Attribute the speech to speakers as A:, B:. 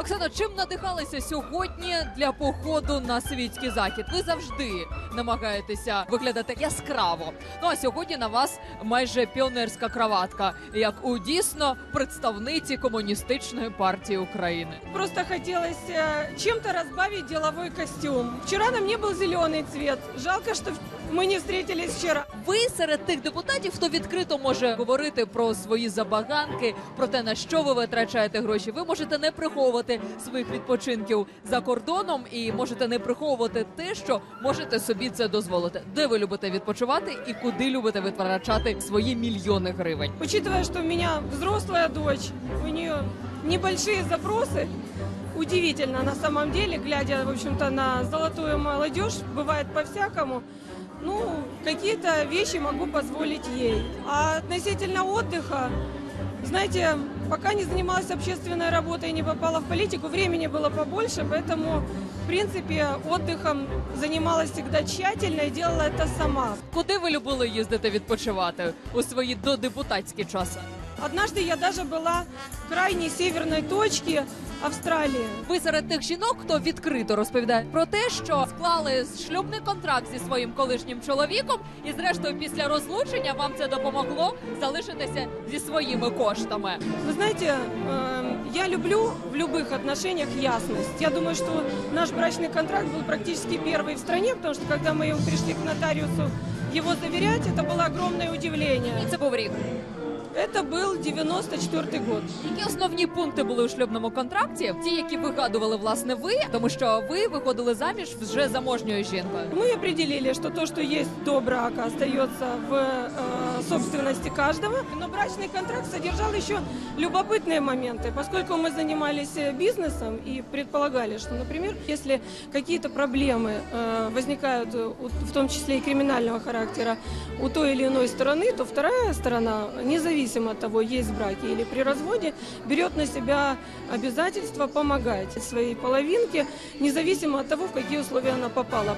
A: Оксано, чим надихалися сьогодні для походу на світський захід? Ви завжди намагаєтеся виглядати яскраво. Ну а сьогодні на вас майже піонерська краватка, як у дійсно представниці комуністичної партії України.
B: Просто хотелось э, чем-то разбавить деловой костюм. Вчера на мне был зеленый цвет. Жалко, что мы не встретились вчера.
A: Ви серед тих депутатів, хто відкрито може говорити про свої забаганки, про те на що ви витрачаєте гроші. Ви можете не приховувати своїх відпочинків за кордоном і можете не приховувати те, що можете собі це дозволити. Де ви любите відпочивати і куди любите витрачати свої мільйони гривень?
B: Учитывая, что у меня взрослая дочь, у нее небольшие запросы, удивительно на самом деле, глядя, в общем-то, на золотую молодежь, бывает по-всякому, ну, какие-то вещи могу позволить ей. А относительно отдыха, знаете, пока не занималась общественной работой и не попала в политику, времени было побольше, поэтому, в принципе, отдыхом занималась всегда тщательно и делала это сама.
A: Куди ви любили їздити відпочивати у свої додепутатські часи?
B: Однажды я даже была в крайней северной точке Австралии.
A: Ви серед тих жінок, хто відкрито розповідає про те, що склали шлюбний контракт зі своїм колишнім чоловіком, і зрештою після розлучення вам це допомогло залишитися зі своїми коштами.
B: Вы знаете, э, я люблю в любых отношениях ясность. Я думаю, что наш брачный контракт был практически первый в стране, потому что когда мы пришли к нотариусу его заверять, это было огромное удивление.
A: І це був рік.
B: Это был 94 год.
A: Які основні пункти були у шлюбному контракті? Ті, які вигадували власне ви, тому що ви виходили заміж вже заможньою жінкою.
B: Мы определили, что то, что есть до брака, остается в э, собственности каждого. Но брачный контракт содержал еще любопытные моменты, поскольку мы занимались э, бизнесом и предполагали, что, например, если какие-то проблемы э, возникают, э, у- в том числе и криминального характера, у той или иной стороны, то вторая сторона, независимо от того, есть в браке или при разводе, берет на себя обязательство помогать своей половинке, независимо от того, в какие условия она попала.